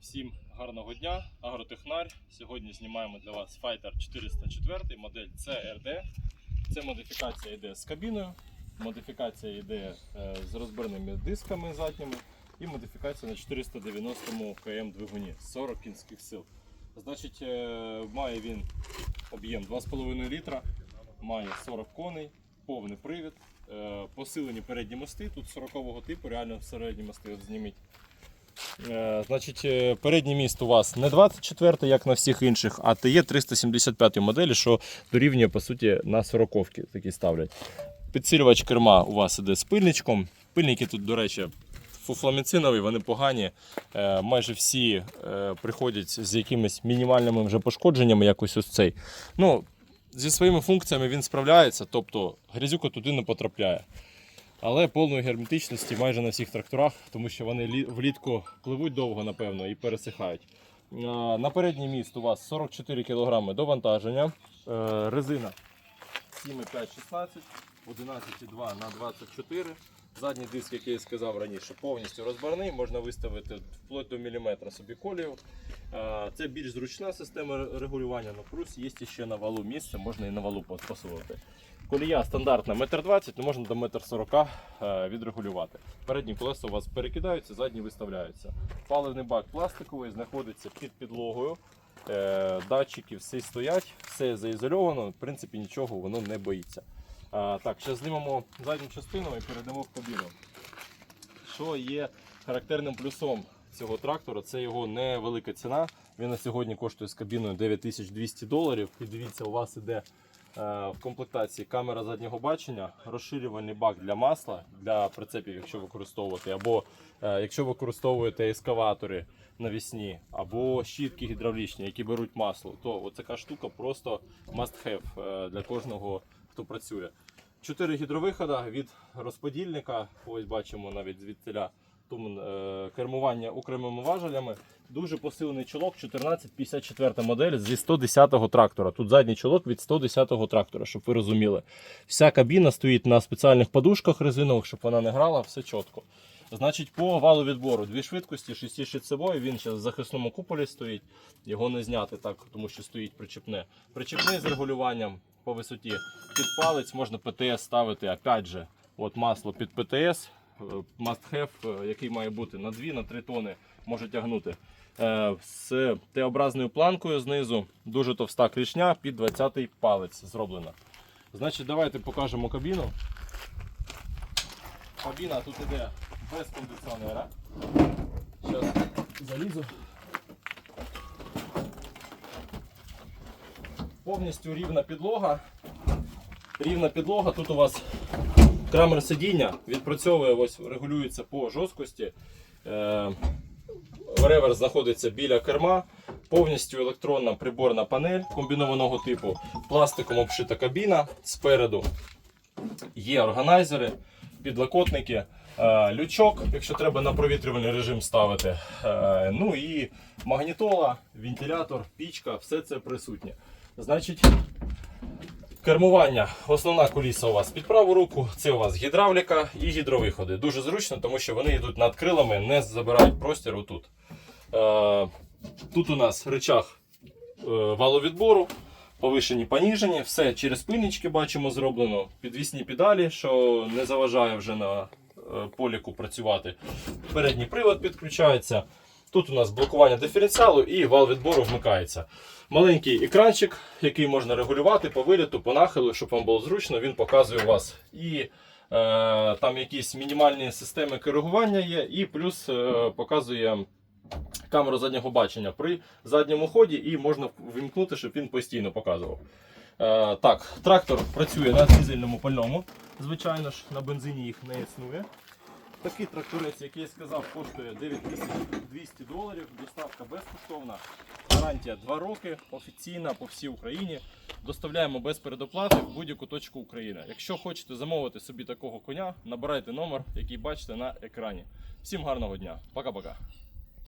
Всім гарного дня, агротехнар. Сьогодні знімаємо для вас Fighter 404, модель CRD. Це модифікація йде з кабіною, модифікація йде е, з розбірними дисками задніми і модифікація на 490 км двигуні 40 кінських сил. Значить, е, має він об'єм 2,5 літра, має 40 коней, повний привід, е, посилені передні мости. Тут 40-го типу, реально середні мости от зніміть. Е, Значить, е, передній міст у вас не 24, як на всіх інших, а ТЕ 375 моделі, що дорівнює по суті на 40-ки такі ставлять. Підсилювач керма у вас іде з пильничком. Пильники тут, до речі, фуфламіцинові, вони погані. Е, Майже всі приходять з якимись мінімальними вже пошкодженнями, якось ось цей. Ну, зі своїми функціями він справляється, тобто грязюка туди не потрапляє. Але повної герметичності майже на всіх тракторах, тому що вони влітку пливуть довго, напевно, і пересихають. На передній міст у вас 44 кг довантаження. Е, Резина 7,5-16, 11,2 на 24. Задній диск, який я сказав раніше, повністю розбарний, можна виставити вплоть до міліметра собі колію. Е, Це більш зручна система регулювання, але плюс є ще на валу місце, можна і на валу посувати. Колія стандартна 1,20 м, ну можна до 1,40 м відрегулювати. Передні колеса у вас перекидаються, задні виставляються. Паливний бак пластиковий знаходиться під підлогою. Е, Датчики всі стоять, все заізольовано, в принципі нічого воно не боїться. А, так, зараз знімемо задню частину і перейдемо в кабіну. Що є характерним плюсом цього трактора, це його невелика ціна. Він на сьогодні коштує з кабіною 9200 доларів. І дивіться, у вас іде е, в комплектації камера заднього бачення, розширювальний бак для масла для прицепів, якщо використовувати, або е, якщо використовуєте ескаватори навісні, або щітки гідравлічні, які беруть масло, то оцяка штука просто must have е, для кожного, хто працює. Чотири гідровихода від розподільника, ось бачимо навіть звідтиля е, кермування окремими важелями. Дуже посилений чолок 1454 модель зі 110-го трактора. Тут задній чолок від 110-го трактора, щоб ви розуміли. Вся кабіна стоїть на спеціальних подушках резинових, щоб вона не грала, все чітко. Значить, по валу відбору дві швидкості, шестишицевої, він зараз в захисному куполі стоїть. Його не зняти так, тому що стоїть причепне. Причепне з регулюванням по висоті. Під палець можна ПТС ставити, опять же, от масло під ПТС, е, must have, е, який має бути на 2 на 3 тони, може тягнути. Е, З Т-образною планкою знизу, дуже товста клішня, під 20-й палець зроблена. Значить, давайте покажемо кабіну. Кабіна тут іде без кондиціонера. Зараз залізу. Повністю рівна підлога. Рівна підлога. Тут у вас крамер сидіння відпрацьовує, ось регулюється по жорсткості. Е, Реверс знаходиться біля керма. Повністю електронна приборна панель комбінованого типу. Пластиком обшита кабіна спереду. Є органайзери, підлокотники, е, лючок, якщо треба на провітрювальний режим ставити. Е, Ну і магнітола, вентилятор, пічка, все це присутнє. Значить, кермування. Основна коліса у вас під праву руку, це у вас гідравліка і гідровиходи. Дуже зручно, тому що вони йдуть над крилами, не забирають простір отут. Е, Тут у нас рычаг е, валовідбору, повишені, поніжені, все через пильнички бачимо зроблено. Підвісні педалі, що не заважає вже на е, поліку працювати. Передній привод підключається. Тут у нас блокування диференціалу і вал відбору вмикається. Маленький екранчик, який можна регулювати по виліту, по нахилу, щоб вам було зручно, він показує вас і е, там якісь мінімальні системи коригування є, і плюс е, показує камеру заднього бачення при задньому ході і можна вимкнути, щоб він постійно показував. Е, так, трактор працює на дизельному пальному. Звичайно ж, на бензині їх не існує. Такий тракторець, який я сказав, коштує 9200 доларів. Доставка безкоштовна. Гарантія 2 роки, офіційна по всій Україні. Доставляємо без передоплати в будь-яку точку України. Якщо хочете замовити собі такого коня, набирайте номер, який бачите на екрані. Всім гарного дня. Пока-пока.